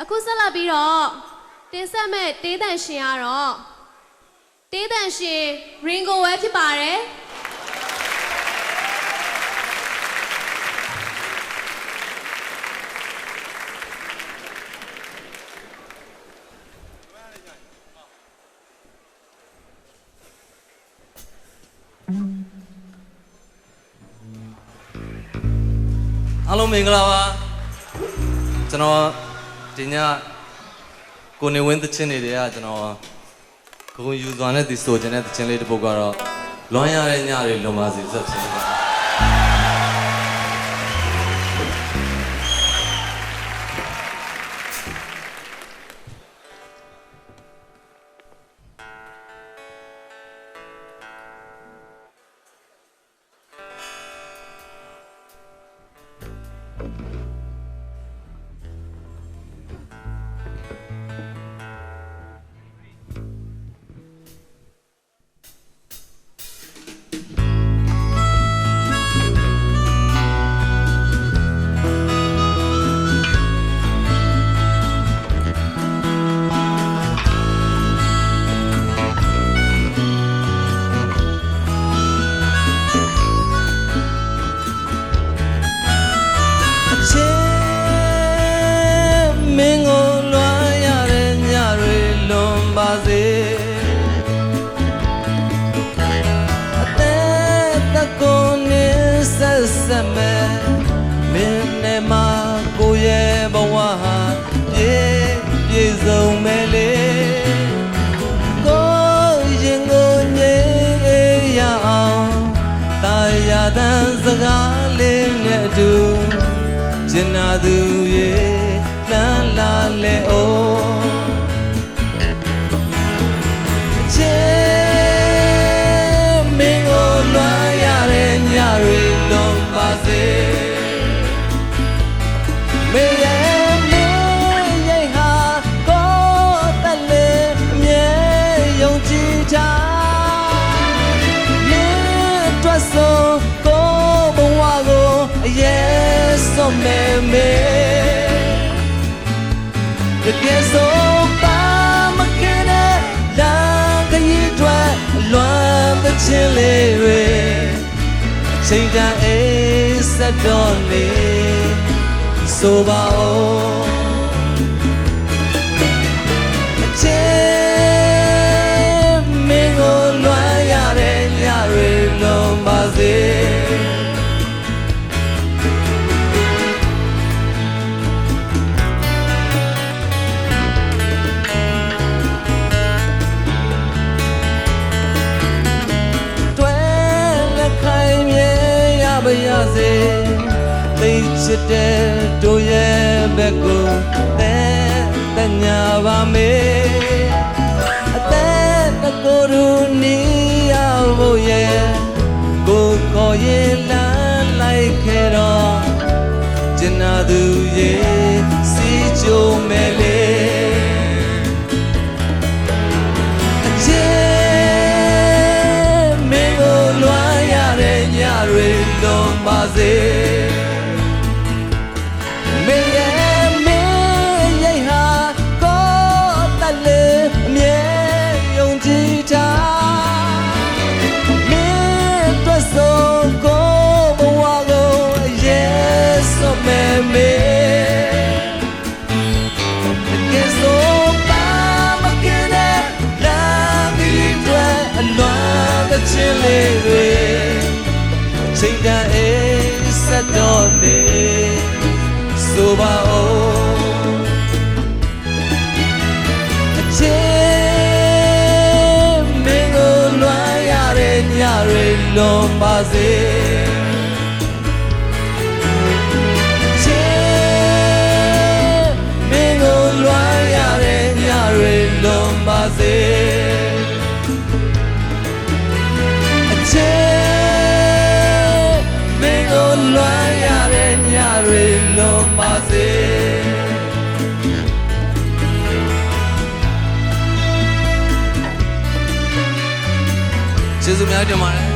အခုဆက်လက်ပြီးတော့တင်ဆက်မဲ့တေးတန်ရှင်ကတော့တေးတန်ရှင်ရင်ကိုဝဲဖြစ်ပါတယ်အားလုံးမင်္ဂလာပါကျွန်တော် ဒီညကိုနေဝင်းသချင်းတွေတွေကကျွန်တော်ဂုံယူစွာနဲ့ဒီဆိုချင်တဲ့သချင်းလေးတစ်ပုဒ်ကတော့လွမ်းရတဲ့ညတွေလွန်ပါစေစက်ချင်းပါ တာယာတန်စကားလေးနဲ့အတူကျင်နာသူရေလမ်းလာလေအို မေမေတကယ်ဆိုပါမကင်းတဲ့လမ်းခရီးတွေအလွမ်းသချင်းလေးတွေအချိန်တန်အေးဆက်တော့လေဆိုပါဦးအချင်း ပါရစေသိချစ်တဲ့တို့ရဲ့ဘက်ကိုတဲ့တညာပါမေအသက်တကိုယ်ရူနီးရဖို့ရဲ့ကိုခေါ်ရင်လမ်းလိုက်ခဲ့တော့ကျင်နာသူရဲ့ တွေလုံးပါစေမင်းရဲ့မင်းရဲ့ဟာကိုတက်လေအမြဲယုံကြည်ထားမင်းအတွက်ဆိုကိုဘဝကိုအရေးဆုံးမဲ့မေကဲဆိုပါမကင်းတဲ့လမ်းကြီးတွေအလွန်တဲ့ချင်းလေးတွေ တော့နေဆိုပါဦးအချင်းမင်းကိုလွှမ်းရတဲ့ညတွေလွန်ပါစေချေမင်းကိုလွှမ်းရတဲ့ညတွေလုံးပါစေ တွေလုံးပါစေကျေးဇူးများတင်ပါတယ်